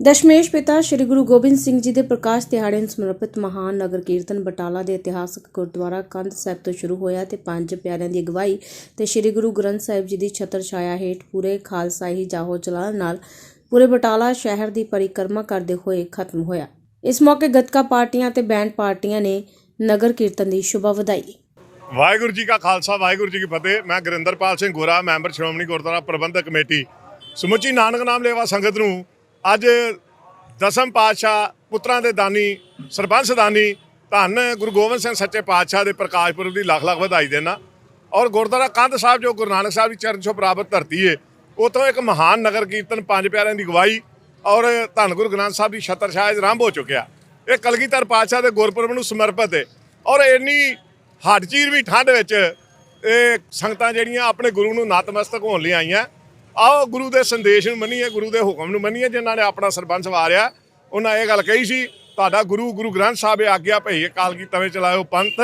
ਦਸ਼ਮੇਸ਼ ਪਿਤਾ ਸ੍ਰੀ ਗੁਰੂ ਗੋਬਿੰਦ ਸਿੰਘ ਜੀ ਦੇ ਪ੍ਰਕਾਸ਼ ਦਿਹਾੜੇ ਨੂੰ ਸਮਰਪਿਤ ਮਹਾਨ ਨਗਰ ਕੀਰਤਨ ਬਟਾਲਾ ਦੇ ਇਤਿਹਾਸਕ ਗੁਰਦੁਆਰਾ ਕੰਧ ਸਾਹਿਬ ਤੋਂ ਸ਼ੁਰੂ ਹੋਇਆ ਤੇ ਪੰਜ ਪਿਆਰਿਆਂ ਦੀ ਅਗਵਾਈ ਤੇ ਸ੍ਰੀ ਗੁਰੂ ਗ੍ਰੰਥ ਸਾਹਿਬ ਜੀ ਦੀ ਛਤਰ ਛਾਇਆ ਹੇਠ ਪੂਰੇ ਖਾਲਸਾਈ ਜਾਹੋ ਜਲਾਲ ਨਾਲ ਪੂਰੇ ਬਟਾਲਾ ਸ਼ਹਿਰ ਦੀ ਪਰਿਕਰਮਾ ਕਰਦੇ ਹੋਏ ਖਤਮ ਹੋਇਆ। ਇਸ ਮੌਕੇ ਗੱਤਕਾ ਪਾਰਟੀਆਂ ਤੇ ਬੈਂਡ ਪਾਰਟੀਆਂ ਨੇ ਨਗਰ ਕੀਰਤਨ ਦੀ ਸ਼ੁਭਾ ਵਧਾਈ। ਵਾਹਿਗੁਰੂ ਜੀ ਕਾ ਖਾਲਸਾ, ਵਾਹਿਗੁਰੂ ਜੀ ਕੀ ਫਤਿਹ। ਮੈਂ ਗੁਰਿੰਦਰਪਾਲ ਸਿੰਘ ਗੋਰਾ, ਮੈਂਬਰ ਸ਼੍ਰੋਮਣੀ ਗੁਰਦੁਆਰਾ ਪ੍ਰਬੰਧਕ ਕਮੇਟੀ। ਸਮੁੱਚੀ ਨਾਨਕ ਨਾਮ ਲੇਵਾ ਸੰਗਤ ਨੂੰ ਅੱਜ ਦਸਮ ਪਾਤਸ਼ਾਹ ਪੁੱਤਰਾਂ ਦੇ ਦਾਨੀ ਸਰਬੰਸ ਦਾਨੀ ਧੰਨ ਗੁਰੂ ਗੋਬਿੰਦ ਸਿੰਘ ਸੱਚੇ ਪਾਤਸ਼ਾਹ ਦੇ ਪ੍ਰਕਾਸ਼ ਪੁਰਬ ਦੀ ਲੱਖ ਲੱਖ ਵਧਾਈ ਦੇਣਾ। ਔਰ ਗੁਰਦੁਆਰਾ ਕੰਧ ਸਾਹਿਬ, ਜੋ ਗੁਰੂ ਨਾਨਕ ਸਾਹਿਬ ਦੀ ਚਰਨ ਛੋਹ ਪ੍ਰਾਪਤ ਧਰਤੀ ਏ ਉਤੋਂ ਇੱਕ ਮਹਾਨ ਨਗਰ ਕੀਰਤਨ ਪੰਜ ਪਿਆਰਿਆਂ ਦੀ ਗਵਾਹੀ ਔਰ ਧੰਨ ਗੁਰੂ ਗ੍ਰੰਥ ਸਾਹਿਬ ਦੀ ਛਤਰ ਛਾਇਆ ਆਰੰਭ ਹੋ ਚੁੱਕਿਆ। ਇਹ ਕਲਗੀਧਰ ਪਾਤਸ਼ਾਹ ਦੇ ਗੁਰਪੁਰਬ ਨੂੰ ਸਮਰਪਿਤ ਏ ਔਰ ਇੰਨੀ ਹੱਡ ਚੀਰ ਵੀ ਠੰਡ ਵਿੱਚ ਇਹ ਸੰਗਤਾਂ ਜਿਹੜੀਆਂ ਆਪਣੇ ਗੁਰੂ ਨੂੰ ਨਤਮਸਤਕ ਹੋਣ ਲਈ ਆਈਆਂ ਆਓ ਗੁਰੂ ਦੇ ਸੰਦੇਸ਼ ਨੂੰ ਮੰਨੀਏ, ਗੁਰੂ ਦੇ ਹੁਕਮ ਨੂੰ ਮੰਨੀਏ, ਜਿਨ੍ਹਾਂ ਨੇ ਆਪਣਾ ਸਰਬੰਸ ਵਾਰਿਆ। ਉਹਨਾਂ ਇਹ ਗੱਲ ਕਹੀ ਸੀ, ਤੁਹਾਡਾ ਗੁਰੂ ਗੁਰੂ ਗ੍ਰੰਥ ਸਾਹਿਬ ਇਹ ਆਗਿਆ ਭਈ ਅਕਾਲ ਕੀ ਤਵੇ ਚਲਾਇਓ ਪੰਥ,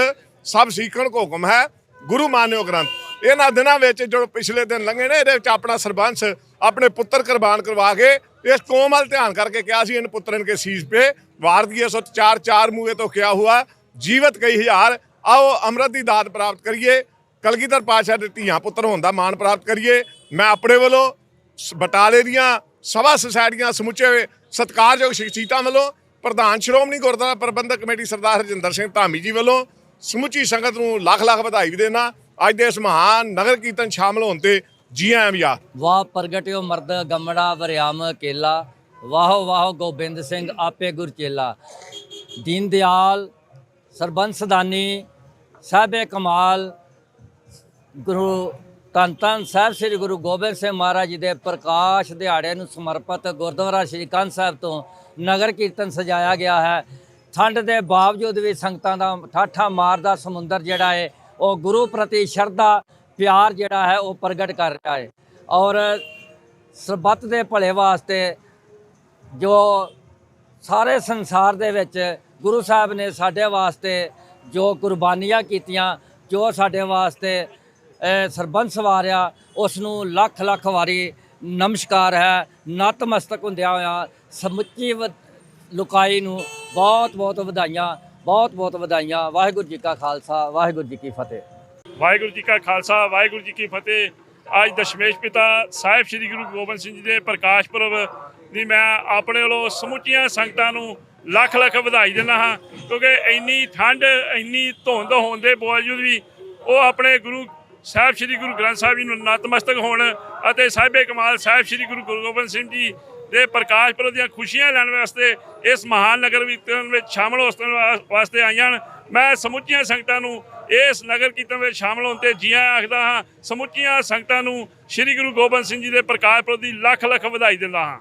ਸਭ ਸਿੱਖਣ ਕੋ ਹੁਕਮ ਹੈ, ਗੁਰੂ ਮਾਨਿਓ ਗ੍ਰੰਥ। ਇਹਨਾਂ ਦਿਨਾਂ ਵਿੱਚ ਜੋ ਪਿਛਲੇ ਦਿਨ ਲੰਘੇ ਨੇ, ਇਹਦੇ ਵਿੱਚ ਆਪਣਾ ਸਰਬੰਸ, ਆਪਣੇ ਪੁੱਤਰ ਕੁਰਬਾਨ ਕਰਵਾ ਕੇ, ਇਸ ਕੌਮ ਵੱਲ ਧਿਆਨ ਕਰਕੇ ਕਿਹਾ ਸੀ ਇਨ ਪੁੱਤਰਨ ਕੇ ਸੀਸ ਪੇ, ਵਾਰ ਦੀਏ ਸੋ ਚਾਰ ਚਾਰ ਮੂਹੇ ਤੋਂ ਕਿਹਾ ਹੁਆ, ਜੀਵਤ ਕਈ ਹਜ਼ਾਰ, ਆਓ ਅੰਮ੍ਰਿਤ ਦੀ ਦਾਤ ਪ੍ਰਾਪਤ ਕਰੀਏ, ਕਲਗੀਧਰ ਪਾਤਸ਼ਾਹ ਦੇ ਧੀਆਂ ਪੁੱਤਰ ਹੋਣ ਦਾ ਮਾਣ ਪ੍ਰਾਪਤ ਕਰੀਏ। ਮੈਂ ਆਪਣੇ ਵੱਲੋਂ ਸ- ਬਟਾਲੇ ਦੀਆਂ ਸਭਾ ਸੁਸਾਇਟੀਆਂ, ਸਮੁੱਚੇ ਸਤਿਕਾਰਯੋਗ ਸ਼ਖਸੀਅਤਾਂ ਵੱਲੋਂ ਪ੍ਰਧਾਨ ਸ਼੍ਰੋਮਣੀ ਗੁਰਦੁਆਰਾ ਪ੍ਰਬੰਧਕ ਕਮੇਟੀ ਸਰਦਾਰ ਹਰਜਿੰਦਰ ਸਿੰਘ ਧਾਮੀ ਜੀ ਵੱਲੋਂ ਸਮੁੱਚੀ ਸੰਗਤ ਨੂੰ ਲੱਖ ਲੱਖ ਵਧਾਈ ਵੀ ਦੇਣਾ। ਅੱਜ ਦੇ ਇਸ ਮਹਾਨ ਨਗਰ ਕੀਰਤਨ ਸ਼ਾਮਲ ਹੋਣ ਤੇ ਜੀ ਆਇਆਂ ਯਾ ਵਾਹ ਪ੍ਰਗਟਿਓ ਮਰਦ ਗਮੜਾ ਵਰਿਆਮ ਕੇਲਾ, ਵਾਹੋ ਵਾਹੋ ਗੋਬਿੰਦ ਸਿੰਘ ਆਪੇ ਗੁਰ ਚੇਲਾ। ਦੀਨ ਦਿਆਲ ਸਰਬੰਸਦਾਨੀ ਸਾਹਿਬੇ ਕਮਾਲ, ਗੁਰੂ ਧੰਨ ਧੰਨ ਸਾਹਿਬ ਸ੍ਰੀ ਗੁਰੂ ਗੋਬਿੰਦ ਸਿੰਘ ਮਹਾਰਾਜ ਜੀ ਦੇ ਪ੍ਰਕਾਸ਼ ਦਿਹਾੜੇ ਨੂੰ ਸਮਰਪਿਤ ਗੁਰਦੁਆਰਾ ਸ੍ਰੀ ਕੰਧ ਸਾਹਿਬ ਤੋਂ ਨਗਰ ਕੀਰਤਨ ਸਜਾਇਆ ਗਿਆ ਹੈ। ਠੰਡ ਦੇ ਬਾਵਜੂਦ ਵੀ ਸੰਗਤਾਂ ਦਾ ਠਾਠਾ ਮਾਰਦਾ ਸਮੁੰਦਰ ਜਿਹੜਾ ਹੈ ਉਹ ਗੁਰੂ ਪ੍ਰਤੀ ਸ਼ਰਧਾ, ਪਿਆਰ ਜਿਹੜਾ ਹੈ, ਉਹ ਪ੍ਰਗਟ ਕਰ ਰਿਹਾ ਹੈ ਔਰ ਸਰਬੱਤ ਦੇ ਭਲੇ ਵਾਸਤੇ ਜੋ ਸਾਰੇ ਸੰਸਾਰ ਦੇ ਵਿੱਚ ਗੁਰੂ ਸਾਹਿਬ ਨੇ ਸਾਡੇ ਵਾਸਤੇ ਜੋ ਕੁਰਬਾਨੀਆਂ ਕੀਤੀਆਂ, ਜੋ ਸਾਡੇ ਵਾਸਤੇ ਸਰਬੰਸ ਵਾਰਿਆ ਉਸ ਨੂੰ ਲੱਖ ਲੱਖ ਵਾਰੀ ਨਮਸਕਾਰ ਹੈ। ਨਤਮਸਤਕ ਹੁੰਦਿਆਂ ਹੋਇਆ ਸਮੁੱਚੀ ਵ- ਲੁਕਾਈ ਨੂੰ ਬਹੁਤ ਬਹੁਤ ਵਧਾਈਆਂ, ਬਹੁਤ ਬਹੁਤ ਵਧਾਈਆਂ। ਵਾਹਿਗੁਰੂ ਜੀ ਕਾ ਖਾਲਸਾ, ਵਾਹਿਗੁਰੂ ਜੀ ਕੀ ਫਤਿਹ। ਵਾਹਿਗੁਰੂ ਜੀ ਕਾ ਖਾਲਸਾ, ਵਾਹਿਗੁਰੂ ਜੀ ਕੀ ਫਤਿਹ। ਅੱਜ ਦਸ਼ਮੇਸ਼ ਪਿਤਾ ਸਾਹਿਬ ਸ੍ਰੀ ਗੁਰੂ ਗੋਬਿੰਦ ਸਿੰਘ ਜੀ ਦੇ ਪ੍ਰਕਾਸ਼ ਪੁਰਬ ਦੀ ਮੈਂ ਆਪਣੇ ਵੱਲੋਂ ਸਮੁੱਚੀਆਂ ਸੰਗਤਾਂ ਨੂੰ ਲੱਖ ਲੱਖ ਵਧਾਈ ਦਿੰਦਾ ਹਾਂ, ਕਿਉਂਕਿ ਇੰਨੀ ਠੰਡ ਇੰਨੀ ਧੁੰਦ ਹੋਣ ਦੇ ਬਾਵਜੂਦ ਵੀ ਉਹ ਆਪਣੇ ਗੁਰੂ ਸਾਹਿਬ ਸ੍ਰੀ ਗੁਰੂ ਗ੍ਰੰਥ ਸਾਹਿਬ ਜੀ ਨੂੰ ਨਤਮਸਤਕ ਹੋਣ ਅਤੇ ਸਾਹਿਬੇ ਕਮਾਲ ਸਾਹਿਬ ਸ੍ਰੀ ਗੁਰੂ ਗੁਰੂ ਗੋਬਿੰਦ ਸਿੰਘ ਜੀ ਦੇ ਪ੍ਰਕਾਸ਼ ਪੁਰਬ ਦੀਆਂ ਖੁਸ਼ੀਆਂ ਲੈਣ ਵਾਸਤੇ ਇਸ ਮਹਾਨ ਨਗਰ ਕੀਰਤਨ ਵਿੱਚ ਸ਼ਾਮਲ ਹੋਣ ਵਾ- ਵਾਸਤੇ ਆਈਆਂ ਹਨ। ਮੈਂ ਸਮੁੱਚੀਆਂ ਸੰਗਤਾਂ ਨੂੰ ਇਸ ਨਗਰ ਕੀਰਤਨ ਵਿੱਚ ਸ਼ਾਮਲ ਹੋਣ ਤੇ ਜੀਆਂ ਆਖਦਾ ਹਾਂ, ਸਮੁੱਚੀਆਂ ਸੰਗਤਾਂ ਨੂੰ ਸ੍ਰੀ ਗੁਰੂ ਗੋਬਿੰਦ ਸਿੰਘ ਜੀ ਦੇ ਪ੍ਰਕਾਸ਼ ਪੁਰਬ ਦੀ ਲੱਖ ਲੱਖ ਵਧਾਈ ਦਿੰਦਾ ਹਾਂ।